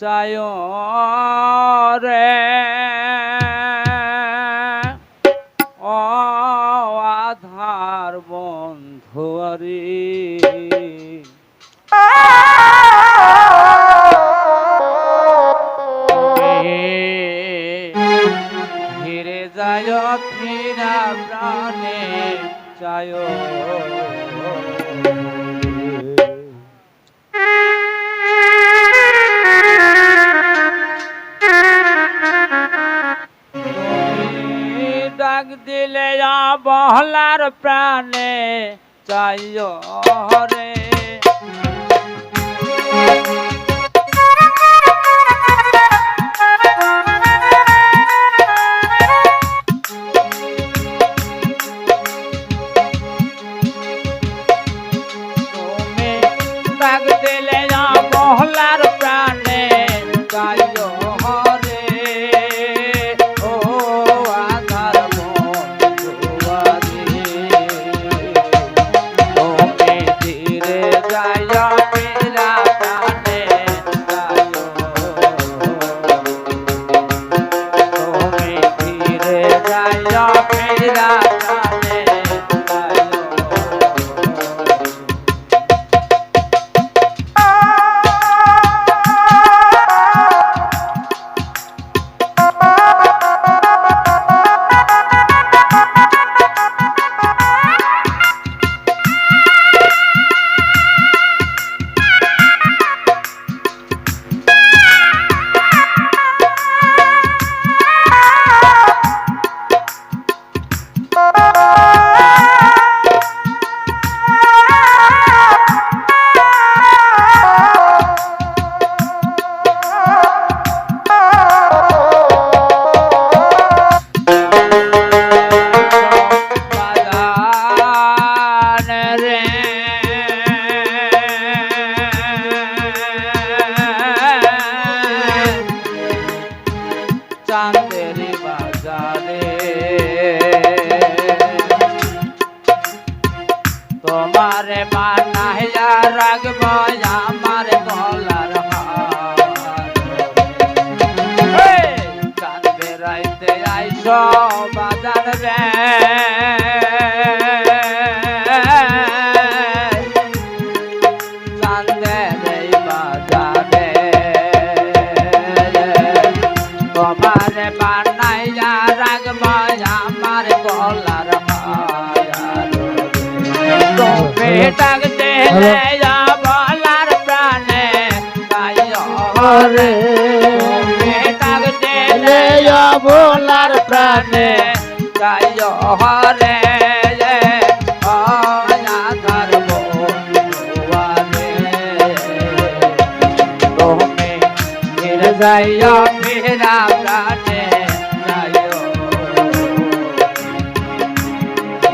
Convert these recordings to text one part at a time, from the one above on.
ચાયો ডাক দিলে বহলার প্রাণে চাইও রে ধীরে যায় ফেরা তোমারে বানাইয়া রাখব। তুমি ডাকতে বলার প্রাণে রে তুমি ডাকতে বলার প্রাণে রে যাইও ফিরা প্রাণে যাইও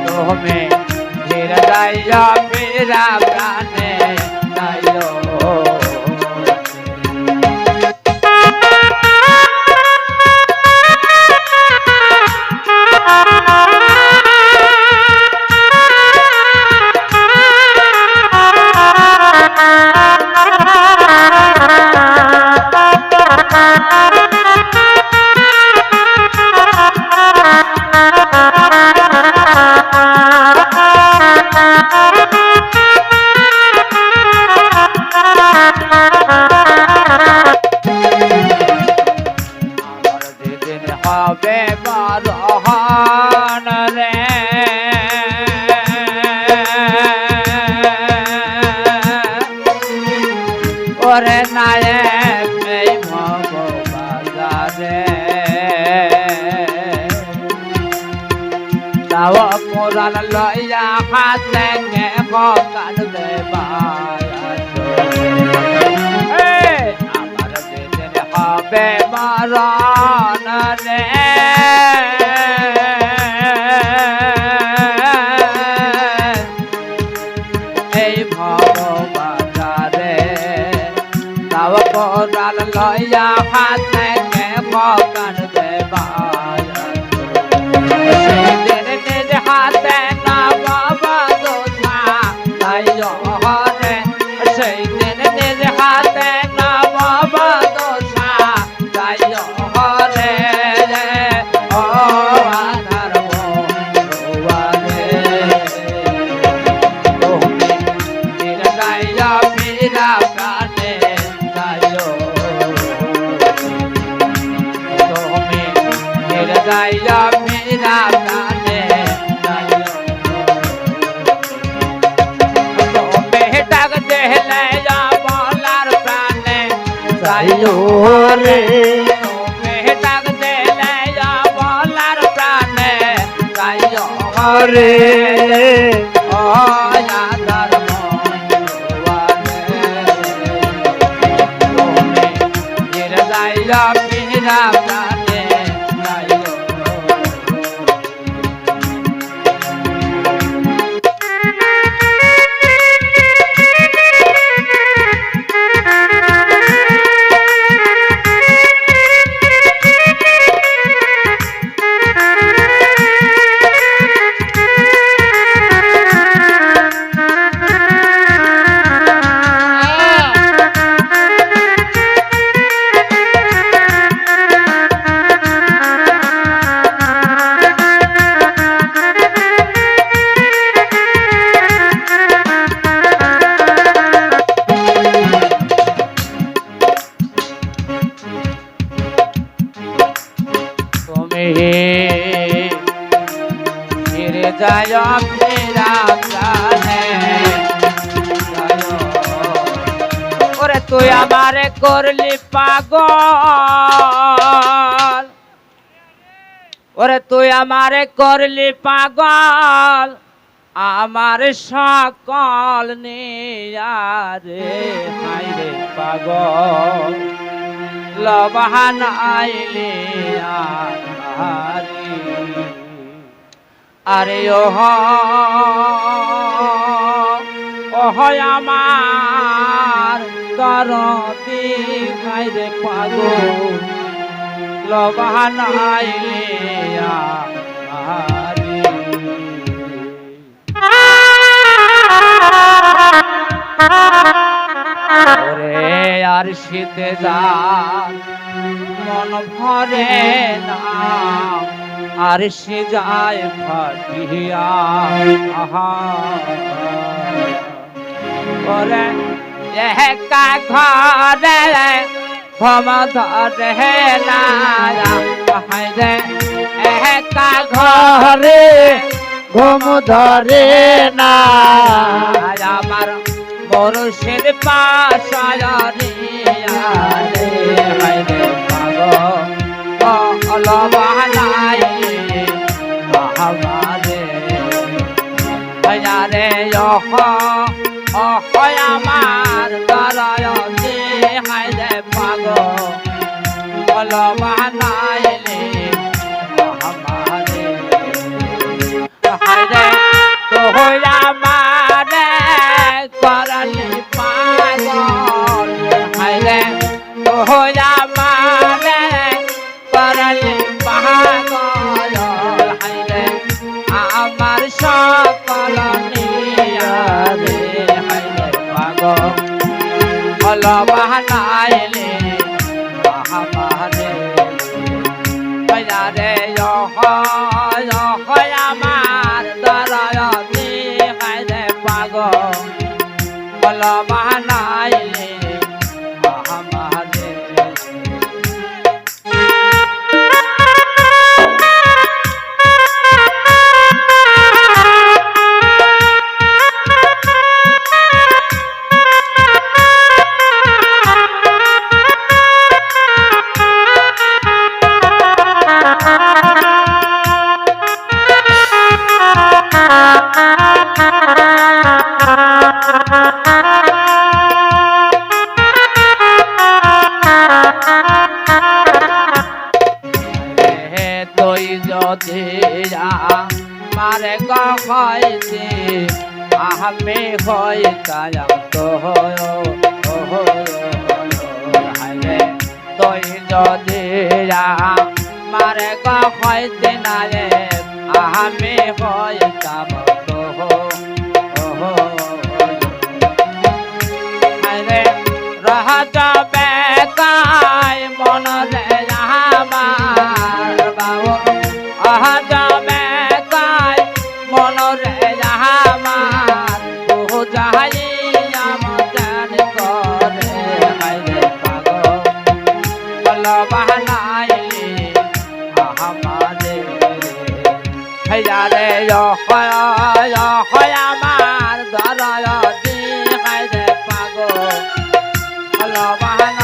তুমি ফিরে যাইও ফিরা কোরআন লইয়া হাতে কে কাটবে আমার যেদিন হবে মরণ রে ফেরা প্রাণে ওরে তুই আমারে করলি পাগল ওরে তুই আমারে করলি পাগল আমার সকল নিয়ারে হাইরে পাগল। লবাহান আইলে আহারি আরে ওহ ওহ আমার দরদি খাইরে পাগল লবাহান আইলে আহারি ওরে আর শীতে যান মন ভরে না। আর সে যায় ফাটিয়া, আহা। ঘরে ভম একা ঘরে ঘুম ধরে না আমার মরুষের পাশায়ারে আরে অহ আমার দরয়তে হাইরে পাগল অলবাহানাইলে হল বাহানাইলে মহামারে হায়রে আহমে হইতাম তো হাইরে তুই যদি মারে গহইতে নারে আমি আহমে হইতাম তো হায়রে রহত বল